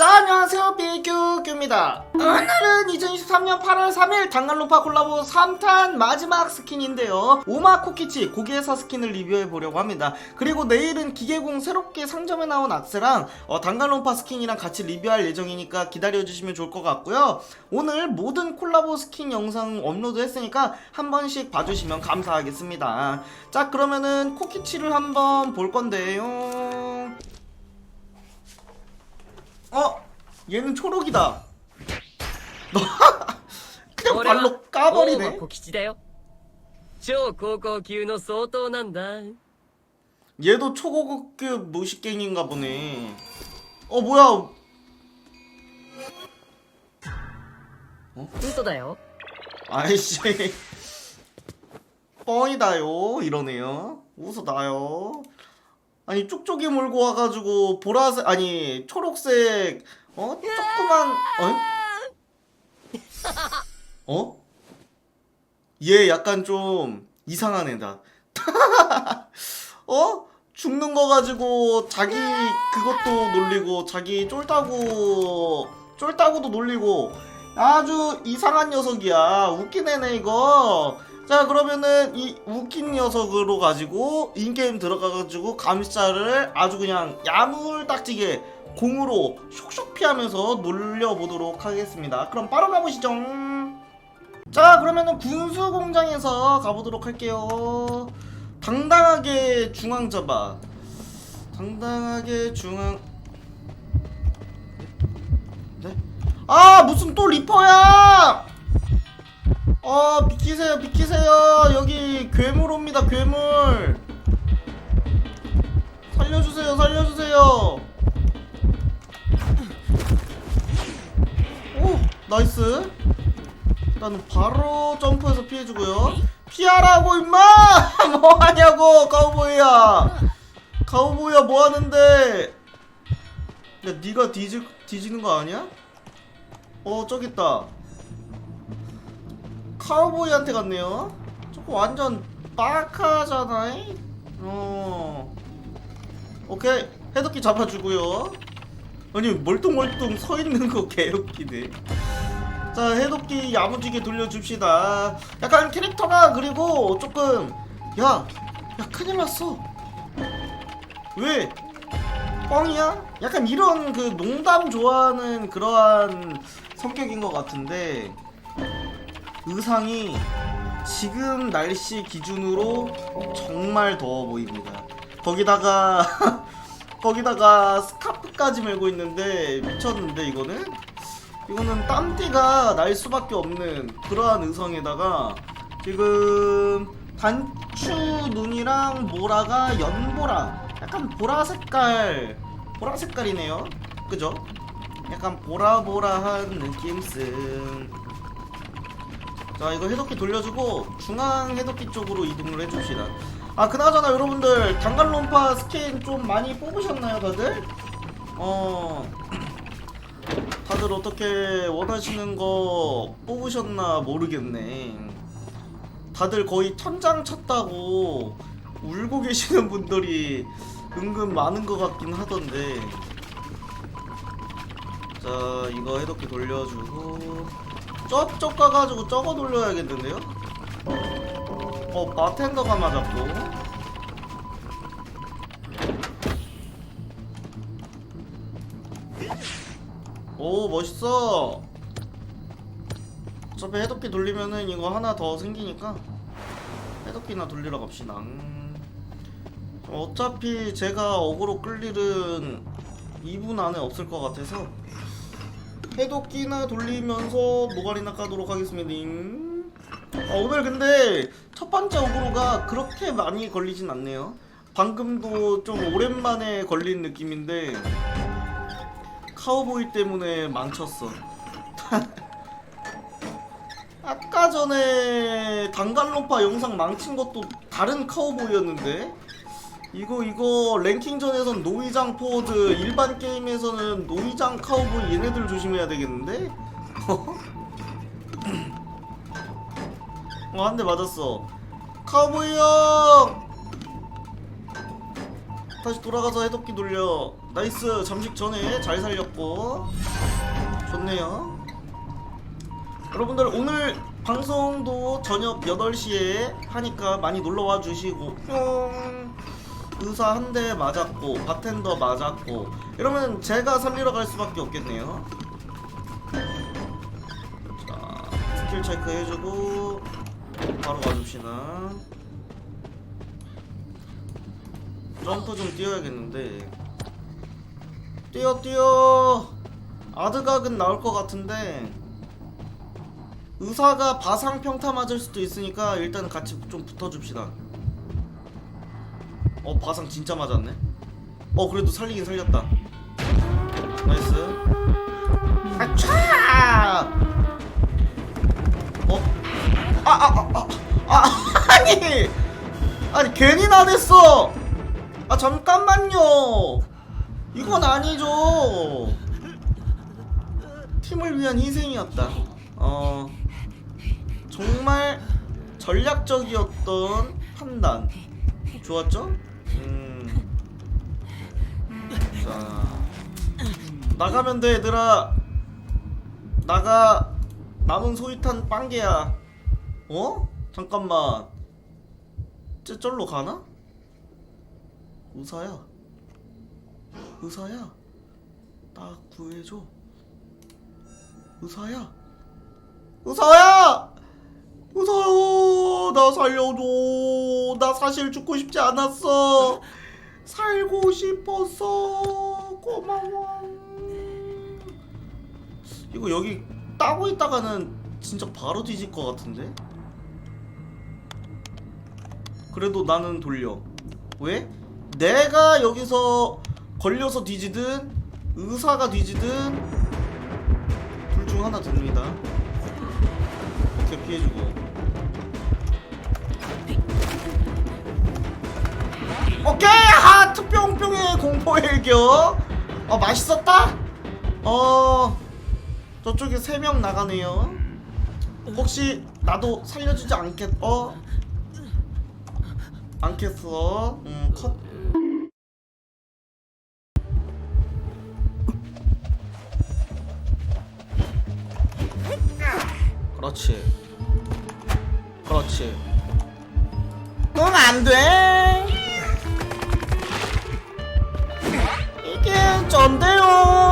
자 안녕하세요. 비규규입니다. 오늘은 2023년 8월 3일 당간론파 콜라보 3탄 마지막 스킨인데요. 오마 코키치 고기에서 스킨을 리뷰해 보려고 합니다. 그리고 내일은 기계공 새롭게 상점에 나온 악세랑 어, 당간론파 스킨이랑 같이 리뷰할 예정이니까 기다려주시면 좋을 것 같고요. 오늘 모든 콜라보 스킨 영상 업로드 했으니까 한 번씩 봐주시면 감사하겠습니다. 자 그러면은 코키치를 한번 볼 건데요 어? 얘는 초록이다. 너 그냥 俺は 발로 大 까버리네. 小吉だよ超高校級の相当なんだ 얘도 초고급 무식갱인가 보네. 어 뭐야? 嘘だよ 아이씨. 뻥이다요. 이러네요. 웃어다요. 아니 쭉쭉이 몰고 와가지고 보라색 아니 초록색 어 조그만 어? 어? 얘 약간 좀 이상한 애다. 어? 죽는 거 가지고 자기 그것도 놀리고 자기 쫄다구 쫄다구도 놀리고 아주 이상한 녀석이야. 웃긴 애네 이거. 자 그러면은 이 웃긴 녀석으로 가지고 인게임 들어가가지고 감시자를 아주 그냥 야물딱지게 공으로 슉슉 피하면서 놀려보도록 하겠습니다. 그럼 바로 가보시죠. 자 그러면은 군수 공장에서 가보도록 할게요. 당당하게 중앙 잡아. 당당하게 중앙. 네? 아 무슨 또 리퍼야! 어 비키세요 비키세요 여기 괴물 옵니다 괴물 살려주세요 살려주세요 나이스 일단은 바로 점프해서 피해주고요 피하라고 임마 뭐하냐고 카우보이야 카우보이야 뭐하는데 야 니가 뒤지, 뒤지는 거 아니야? 어 저기 있다 카우보이한테 갔네요. 저거 완전 빠카잖아. 어. 오케이 해독기 잡아주고요. 아니 멀뚱멀뚱 서 있는 거 개웃기네. 자 해독기 야무지게 돌려줍시다. 약간 캐릭터가 그리고 조금 야, 야 큰일 났어. 왜? 뻥이야? 약간 이런 그 농담 좋아하는 그러한 성격인 것 같은데 의상이 지금 날씨 기준으로 정말 더워 보입니다. 거기다가 거기다가 스카프까지 메고 있는데 미쳤는데 이거는 이거는 땀띠가 날 수밖에 없는 그러한 의상에다가 지금 단추 눈이랑 모라가 연보라 약간 보라 색깔 보라 색깔이네요. 그죠? 약간 보라보라한 느낌씀. 자 이거 해독기 돌려주고 중앙 해독기 쪽으로 이동을 해줍시다 아 그나저나 여러분들 단갈론파 스킨 좀 많이 뽑으셨나요 다들? 어 다들 어떻게 원하시는 거 뽑으셨나 모르겠네. 다들 거의 천장 쳤다고 울고 계시는 분들이 은근 많은 것 같긴 하던데. 자 이거 해독기 돌려주고. 저쪽 가가지고 저거 돌려야겠는데요? 어 바텐더가 맞았고 오 멋있어 어차피 해독기 돌리면은 이거 하나 더 생기니까 해독기나 돌리러 갑시다 음. 어차피 제가 어그로 끌 일은 2분 안에 없을 것 같아서 해독기나 돌리면서 노가리나 까도록 하겠습니다. 아, 오늘 근데 첫 번째 어그로가 그렇게 많이 걸리진 않네요. 방금도 좀 오랜만에 걸린 느낌인데 카우보이 때문에 망쳤어. 아까 전에 단갈로파 영상 망친 것도 다른 카우보이였는데 이거 이거 랭킹전에선 노이장 포워드 일반 게임에서는 노이장 카우보이 얘네들 조심해야 되겠는데? 어 한 대 맞았어 카우보이 형 다시 돌아가서 해독기 돌려 나이스 잠식 전에 잘 살렸고. 좋네요. 여러분들 오늘 방송도 저녁 8시에 하니까 많이 놀러와 주시고. 뿅. 의사 한 대 맞았고 바텐더 맞았고. 이러면 제가 살리러 갈 수밖에 없겠네요. 자 스킬 체크 해주고 바로 가줍시다. 점프 좀 뛰어야겠는데 뛰어 뛰어. 아드각은 나올 것 같은데. 의사가 바상 평타 맞을 수도 있으니까 일단 같이 좀 붙어줍시다. 어 바상 진짜 맞았네. 어 그래도 살리긴 살렸다. 나이스. 아차! 어? 아아아아 아, 아, 아니! 아니 괜히 나댔어! 아 잠깐만요 이건 아니죠 팀을 위한 희생이었다 어 정말 전략적이었던 판단 좋았죠? 음. 자 나가면 돼 얘들아 나가 남은 소위탄 빵개야 어? 잠깐만 쟤 쩔로 가나? 의사야 의사야. 나 구해줘. 의사야. 의사야! 의사야! 나 살려줘. 나 사실 죽고 싶지 않았어. 살고 싶었어. 고마워. 이거 여기 따고 있다가는 진짜 바로 뒤질 것 같은데? 그래도 나는 돌려. 왜? 내가 여기서 걸려서 뒤지든 의사가 뒤지든 둘 중 하나 듭니다. 오케이 피해주고. 오케이! 하트 뿅뿅의 공포 일격. 어 맛있었다? 어 저쪽에 세 명 나가네요. 혹시 나도 살려주지 않겠 어? 않겠어. 음 컷 그렇지. 그렇지. 응 안돼. 이게 전데요